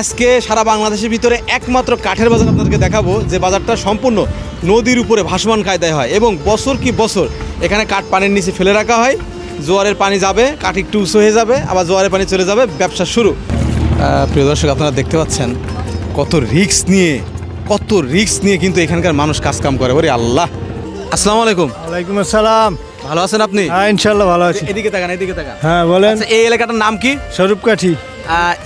আজকে সারা বাংলাদেশের ভিতরে একমাত্র কাঠের বাজার আপনাদেরকে দেখাবো যে বাজারটা সম্পূর্ণ নদীর উপরে ভাসমান কায়দায় হয় এবং বছর কি বছর এখানে কাঠ পানির নিচে ফেলে রাখা হয়। জোয়ারের পানি যাবে কাঠ একটু উঁচু হয়ে যাবে আবার জোয়ারের পানি চলে যাবে ব্যবসা শুরু। প্রিয় দর্শক আপনারা দেখতে পাচ্ছেন কত রিস্ক নিয়ে কত রিস্ক নিয়ে কিন্তু এখানকার মানুষ কাজকাম করে। ওরে আল্লাহ। আসসালামু আলাইকুম। ওয়ালাইকুম আসসালাম। ভালো আছেন আপনি? হ্যাঁ ইনশাল্লাহ ভালো আছি। এদিকে তাকান এদিকে তাকান। হ্যাঁ বলেন। আচ্ছা এই এলাকাটার নাম কি? স্বরূপকাঠি।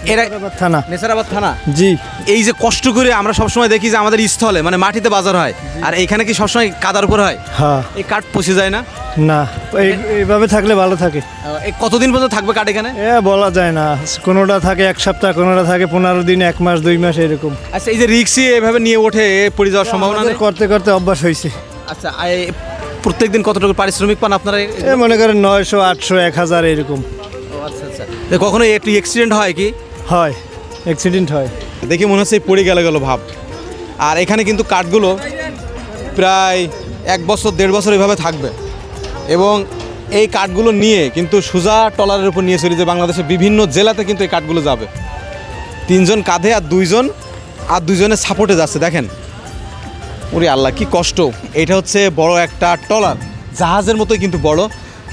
এরা থানা। নেসারাবাদ থানা? জি। এই যে কষ্ট করে আমরা সবসময় দেখি যে আমাদের স্থলে মানে মাটিতে বাজার হয়। আর এখানে কি সবসময় কাদার উপর হয়? হ্যাঁ। এই কাঠ পচে যায় না? না এই- এইভাবে থাকলে ভালো থাকে। কতদিন পর্যন্ত থাকবে কাঠ এখানে? এ বলা যায় না। কোনোটা থাকে এক সপ্তাহ কোনোটা থাকে পনেরো দিন এক মাস দুই মাস এরকম। আচ্ছা এই যে রিক্সি এভাবে নিয়ে ওঠে পড়ে যাওয়ার সম্ভাবনা করতে করতে অভ্যাস হয়েছে। আচ্ছা প্রত্যেক দিন কতটুকু পারিশ্রমিক পান আপনারা? মনে করেন নয়শো আটশো এক হাজার এরকম। আচ্ছা আচ্ছা। কখনো একটু অ্যাক্সিডেন্ট হয় কি? হয় অ্যাক্সিডেন্ট হয়। দেখে মনে হচ্ছে পড়ে গেল গেল ভাব। আর এখানে কিন্তু কাঠগুলো প্রায় এক বছর দেড় বছর এভাবে থাকবে। এবং এই কাঠগুলো নিয়ে কিন্তু সুজা টলারের উপর নিয়ে চলে যে বাংলাদেশের বিভিন্ন জেলাতে কিন্তু এই কাঠগুলো যাবে। তিনজন কাঁধে আর দুইজন আর দুইজনের সাপোর্টে যাচ্ছে দেখেন। ওরে আল্লাহ কি কষ্ট। এটা হচ্ছে বড় একটা টলার জাহাজের মতোই কিন্তু বড়।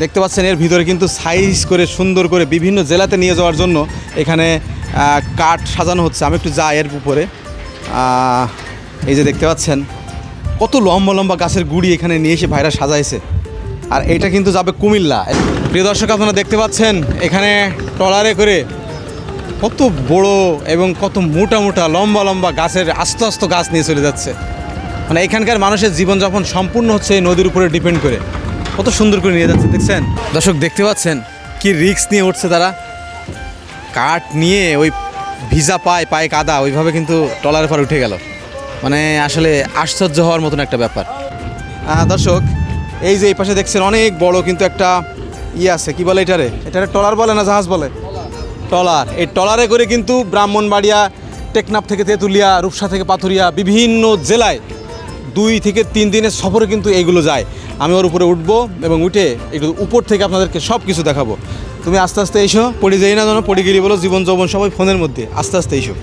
দেখতে পাচ্ছেন, এর ভিতরে কিন্তু সাইজ করে সুন্দর করে বিভিন্ন জেলাতে নিয়ে যাওয়ার জন্য এখানে কাঠ সাজানো হচ্ছে। আমি একটু যাই এর উপরে। এই যে দেখতে পাচ্ছেন, কত লম্বা লম্বা গাছের গুড়ি এখানে নিয়ে এসে ভাইরা সাজাইছে। আর এটা কিন্তু যাবে কুমিল্লা। প্রিয় দর্শক, আপনারা দেখতে পাচ্ছেন, এখানে ট্রলারে করে কত বড় এবং কত মোটা মোটা লম্বা লম্বা গাছের আস্ত আস্ত গাছ নিয়ে চলে যাচ্ছে। মানে এখানকার মানুষের জীবনযাপন সম্পূর্ণ হচ্ছে এই নদীর উপরে ডিপেন্ড করে। কত সুন্দর করে নিয়ে যাচ্ছে, দেখছেন? দর্শক, দেখতে পাচ্ছেন কি রিক্স নিয়ে উঠছে তারা। কাঠ নিয়ে ওই ভিজা পায় পায়ে কাদা, ওইভাবে কিন্তু টলারের পর উঠে গেল। মানে আসলে আশ্চর্য হওয়ার মতন একটা ব্যাপার। দর্শক, এই যে এই পাশে দেখছেন অনেক বড় কিন্তু একটা ইয়ে আছে, কি বলে এটারে? এটারে টলার বলে না জাহাজ বলে? টলার এই টলারে করে কিন্তু ব্রাহ্মণবাড়িয়া, টেকনাফ থেকে তেঁতুলিয়া, রূপসা থেকে পাথুরিয়া বিভিন্ন জেলায় দুই থেকে তিন দিনের সফরে কিন্তু এইগুলো যায়। আমি ওর উপরে উঠবো এবং উঠে একটু উপর থেকে আপনাদেরকে সব কিছু দেখাবো। তুমি আস্তে আস্তে এসো, পড়ে যাই না যেন, পড়ে গেলি বলো, জীবন যৌবন সবাই ফোনের মধ্যে। আস্তে আস্তে এসো।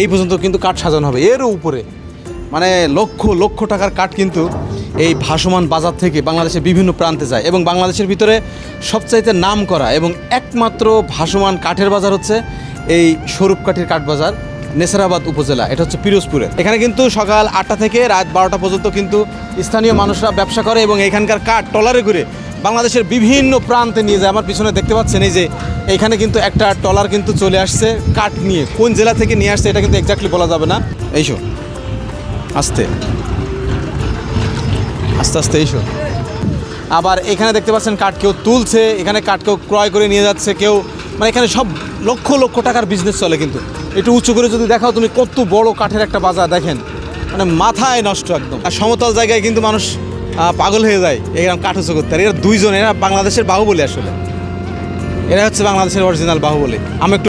এই পর্যন্ত কিন্তু কাঠ সাজানো হবে, এরও উপরে। মানে লক্ষ লক্ষ টাকার কাঠ কিন্তু এই ভাসমান বাজার থেকে বাংলাদেশের বিভিন্ন প্রান্তে যায় এবং বাংলাদেশের ভিতরে সবচাইতে নাম করা এবং একমাত্র ভাসমান কাঠের বাজার হচ্ছে এই স্বরূপকাঠির কাঠ বাজার। নেসারাবাদ উপজেলা, এটা হচ্ছে পিরোজপুরে। এখানে কিন্তু সকাল আটটা থেকে রাত বারোটা পর্যন্ত কিন্তু স্থানীয় মানুষরা ব্যবসা করে এবং এখানকার কাঠ টলারে করে বাংলাদেশের বিভিন্ন প্রান্তে নিয়ে যায়। আমার পিছনে দেখতে পাচ্ছেন এই যে, এখানে কিন্তু একটা টলার কিন্তু চলে আসছে কাঠ নিয়ে। কোন জেলা থেকে নিয়ে আসছে এটা কিন্তু এক্স্যাক্টলি বলা যাবে না। এইসো, আস্তে। আস্তে আস্তে এইসো। আবার এখানে দেখতে পাচ্ছেন কাঠ কেউ তুলছে, এখানে কাঠ কেউ ক্রয় করে নিয়ে যাচ্ছে, কেউ মানে এখানে সব লক্ষ লক্ষ টাকার বিজনেস চলে কিন্তু। একটু উঁচু করে যদি দেখাও তুমি কত বড় কাঠের একটা বাজার, দেখেন। মানে মাথায় নষ্ট একদম। আর সমতল জায়গায় কিন্তু মানুষ পাগল হয়ে যায় এরকম কাঠ উঁচু করতে। আর এরা দুইজন, এরা বাংলাদেশের বাহুবলী আসলে। এরা হচ্ছে বাংলাদেশের অরিজিনাল বাহুবলী। আমি একটু